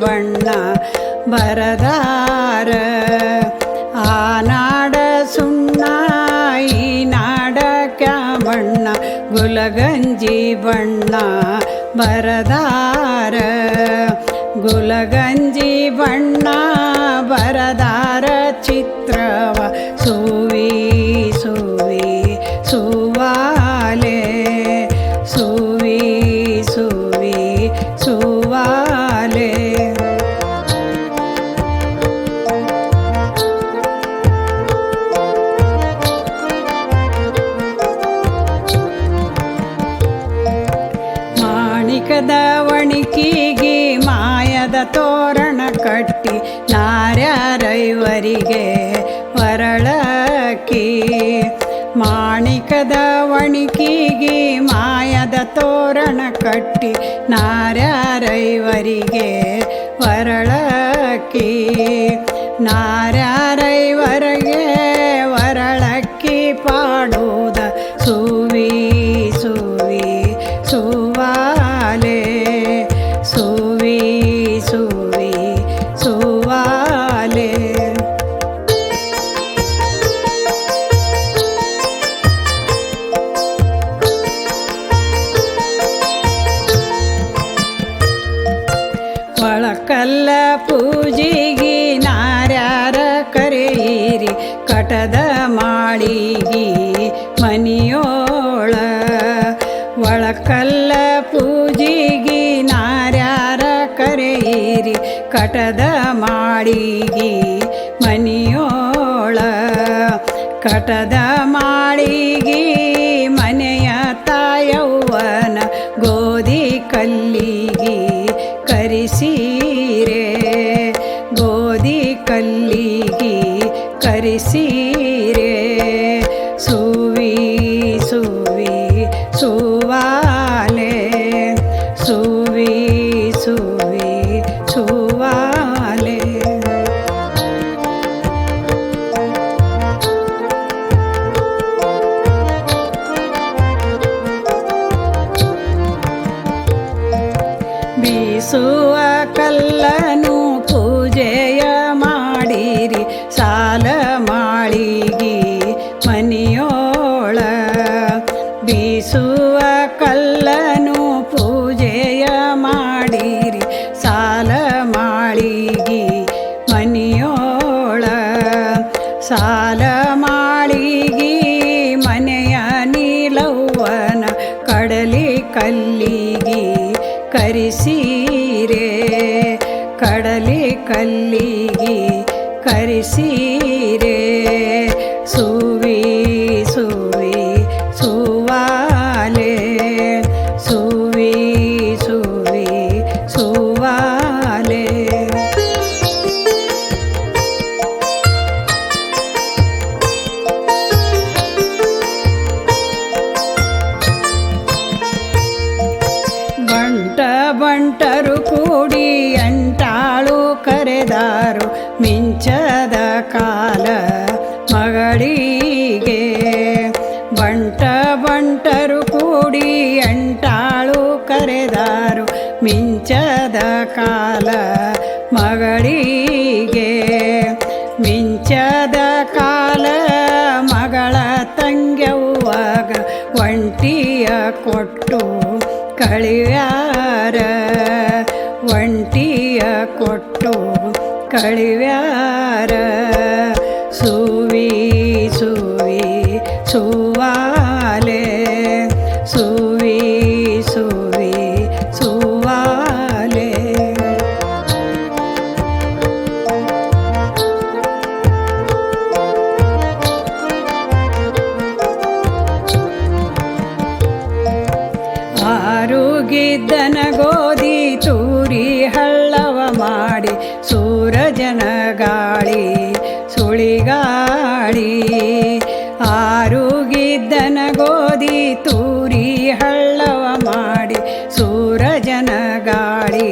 ಬಣ್ಣ ಬರದಾರ ಆ ನಾಡ ಕ್ಯಾಮಣ್ಣ ಗುಲಗಂಜಿ ಬಣ್ಣ ಬರದಾರ ಗುಲಗಂಜಿ ಬಣ್ಣ ಬರದಾರ ಚಿತ್ರವ ಸುವಿ ಸುವಿ ವಣಿಕಿಗಿ ಮಾಯದ ತೋರಣ ಕಟ್ಟಿ ನಾರ್ಯಾರೈವರಿಗೆ ವರಳಕ್ಕಿ. ಮಾಣಿಕದ ವಣಿಕಿಗಿ ಮಾಯದ ತೋರಣ ಕಟ್ಟಿ ನಾರ್ಯಾರೈವರಿಗೆ ವರಳಕ್ಕಿ. ನಾರ್ಯಾರೈವರಿಗೆ ಸುವಿ ಸುವಿ ಸುವಾಲೆ ಒಳಕಲ್ಲ ಪೂಜಿಗಿ ನಾರ್ಯಾರ ಕರೆಯಿರಿ ಕಟದ ಮಾಳಿಗಿ ಮನಿಯೋಳ ಒಳಕಲ್ಲ ಕರೆಯಿರಿ ಕಟದ ಮಾಡಿಗಿ ಮನಿಯೋಳ. ಕಟದ ಮಾಡಿಗಿ ಮನೆಯ ತಾಯವ್ವನ ಗೋಧಿ ಕಲ್ಲಿಗಿ ಕರಿಸೀರೆ. ಗೋಧಿ ಕಲ್ಲಿಗಿ ಕರಿಸೀರೆ. ಸುವಿ ಸುವಿ. ಬೀಸುವ ಕಲ್ಲನು ಪೂಜೆಯ ಮಾಡಿರಿ, ಸಾಲ ಮಾಳಿಗಿ ಮನಿಯೋಳ. ಬೀಸುವ ಕಲ್ಲನು ಪೂಜೆಯ ಮಾಡಿರಿ, ಸಾಲ ಮಾಳಿಗಿ ಮನಿಯೋಳ. ಸಾಲ ಕಡಲಿ ಕಲ್ಲಿಗೆ ಕರಿಸೀರೆ ಕರೆದಾರು ಮಿಂಚದ ಕಾಲ ಮಗಳಿಗೆ. ಬಂಟ ಬಂಟರು ಕೂಡಿ ಎಂಟಾಳು ಕರೆದಾರು ಮಿಂಚದ ಕಾಲ ಮಗಳಿಗೆ. ಮಿಂಚದ ಕಾಲ ಮಗಳ ತಂಗ್ಯವಾಗ ಒಂಟಿಯ ಕೊಟ್ಟು ಕಳಿಯಾರ ಒಂಟಿಯ ಕೊಟ್ಟು ಕಳಿವ್ಯಾರ ಸುವಿ ಸುವಿ ಸುವಾಲೆ ಸುವಿ ಸುವಿ ಸುವಾಲೆ ಆರುಗಿದ್ದನ ಸುಳಿಗಾಳಿ ಆರುಗಿದ್ದನ ಗೋಧಿ ತೂರಿ ಹಳ್ಳವ ಮಾಡಿ ಸೂರಜನ ಗಾಳಿ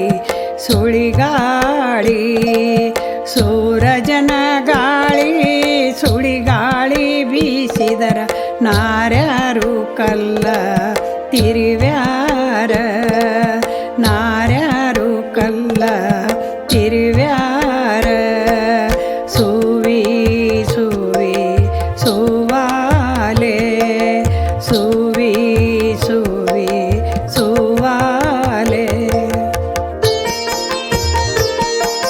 ಸುಳಿಗಾಳಿ ಸೂರಜನ ಗಾಳಿ ಸುಳಿಗಾಳಿ ಬೀಸಿದರ ನಾರ್ಯಾರು ಕಲ್ಲ ತಿರಿ